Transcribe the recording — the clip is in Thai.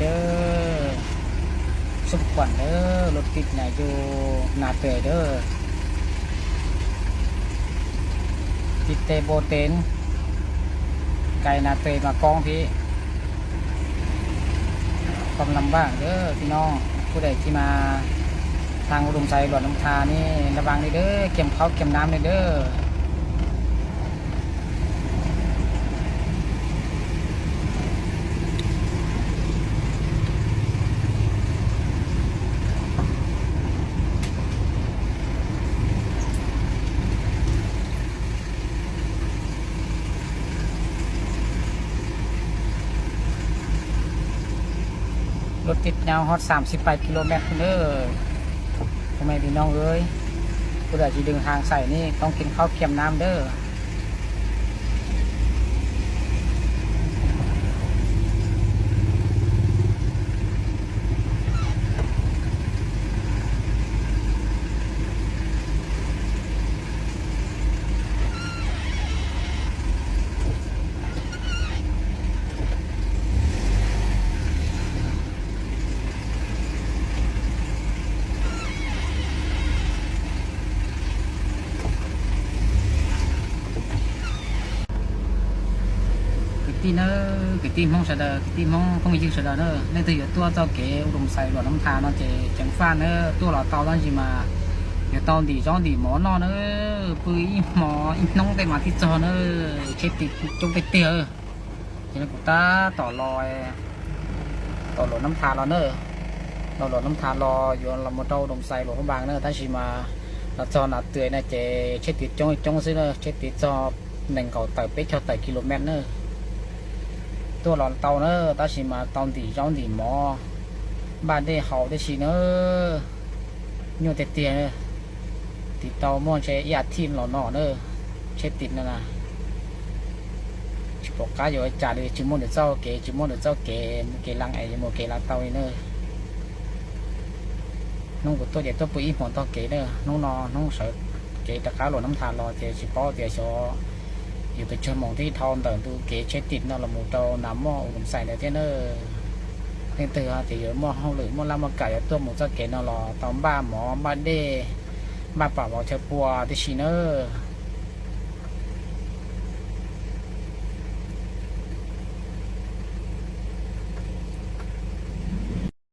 เด้อสุขวัญเด้อรถติดไหนอยู่นาเตยเด้อติดเตโบเตนไก่นาเตมากองพี่ความลำบากเด้อพี่น้องผู้ใดที่มาทางอุดมใจหลอดน้ำทานี่ระวังเลยเด้อเก็บเขาวเก็บน้ำเลยเด้อ รถติดยาวฮอต38กิโลเมตรเด้อทำไมพี่น้องเอ้ยผู้ใดที่ดึงทางใส่นี่ต้องกินข้าวเค็มน้ำเด้อ ที่เนอกตีมองเสดอกตีมองคงยิ่งเสดอเนอในตัวตัวเจ้าเก๋อุดมใส่หลอดน้ำทานนอเจจังฟ้าเนอตัวหลอดเตาด้นจีมาเดี๋ยวตอนดีจ้องดีหมอนอนเนอปุยหมออีน้องเต็มาที่จอเนอเช็ดติดจงไปเตียเจ้ากูตาต่อลอยต่อหลอดน้ำทาเราเนอเราหลอดน้ำทานรออยู่ลำมโต้าดมใส่หลอดบางเนอถ้าชิมาเราจอหนาเตยนะเจเช็ดติดจ้องจ้องซื้อเนอเช็ดติดจอหนึ่งเก่าไต่เป๊ะเท่าไต่กิโลเมตรเนอ หมอบ้านได้เฮาได้ชิเนอะอยู่แต่เตียเนอะติดเตาม่อนใช้ยาทีมหลอนนอเนอะใช้ติดนั่นนะชิบอกกาอยู่จ่าเลยชิมอนเดือเจ้าเกชิมอนเดือเจ้าเกมเกลังไอ้โมเกลังเตาเนอะน้องกูตัวเดียวตัวปุ๋ยหมอนตัวเกเนอะน้องนอน้องเสือเกตะก้าหลอนน้ำทานรอเจชิปอเจชอ อยู่ไปชนมองที่ทอนเต่ดูเก๋เช็ดติดนั่นละมูโตน้ำหม้ออุ่นใส่ในเทนเนอร์นี่เตือที่อยู่หม้อห้องหรือหม้อลำมาไก่ตัวหมูจะเก๋นอรอตอมบ้าหมอบ้าเด้บ้าป่าหมอเชปัวที่ชิเนอร์